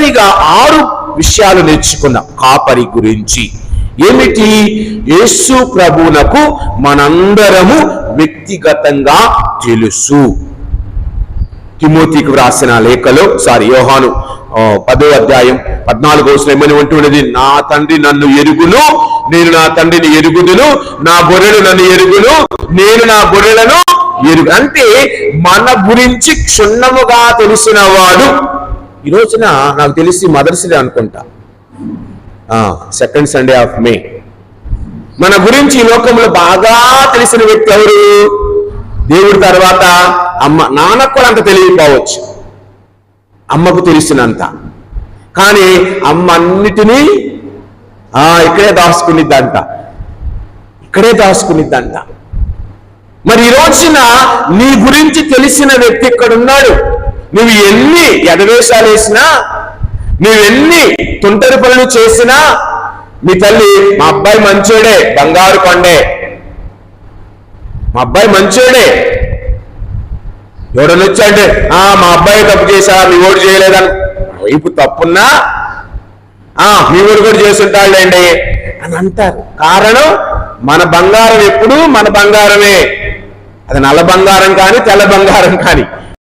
చివరిగా ఆరు విషయాలు నేర్చుకున్నాం కాపరి గురించి. ఏమిటి? యేసు ప్రభువునకు మనందరము వ్యక్తిగతంగా తెలుసు. తిమోతికి వ్రాసిన లేఖలో సారీ యోహాను పదో అధ్యాయం పద్నాలుగో శ్రమని ఉంటున్నది నా తండ్రి నన్ను ఎరుగును నేను నా తండ్రిని ఎరుగుదును నా గొర్రెలు నన్ను ఎరుగును నేను నా గొర్రెలను ఎరుగు. అంటే మన గురించి క్షుణ్ణముగా తెలిసిన వాడు ఈ రోజున నాకు తెలిసి మదర్స్ డే అనుకుంటా. సెకండ్ సండే ఆఫ్ మే మన గురించి ఈ లోకంలో బాగా తెలిసిన వ్యక్తి ఎవరు? దేవుడి తర్వాత అమ్మ నాన్నకు కూడా అంత తెలియకపోవచ్చు. అమ్మకు తెలిసినంత. కానీ అమ్మ అన్నిటినీ ఆ ఇక్కడే దాచుకునిద్దంట. ఇక్కడే దాచుకునిద్దంట. మరి ఈ రోజున నీ గురించి తెలిసిన వ్యక్తి ఇక్కడ ఉన్నాడు నువ్వు ఎన్ని ఎడవేషాలు వేసినా నువ్వెన్ని తుంటరి పనులు చేసినా మీ తల్లి మా అబ్బాయి మంచోడే బంగారు కొండే. మా అబ్బాయి మంచోడే. ఎవడని వచ్చాడంటే ఆ మా అబ్బాయి తప్పు చేశా మీ ఓటు చేయలేదని. వైపు తప్పున్నా ఆ మీ ఓడు కూడా చేస్తుంటాడులేండి. అని అంటారు. కారణం మన బంగారం ఎప్పుడు మన బంగారమే. అది నల్ల బంగారం కానీ తెల్ల బంగారం కానీ.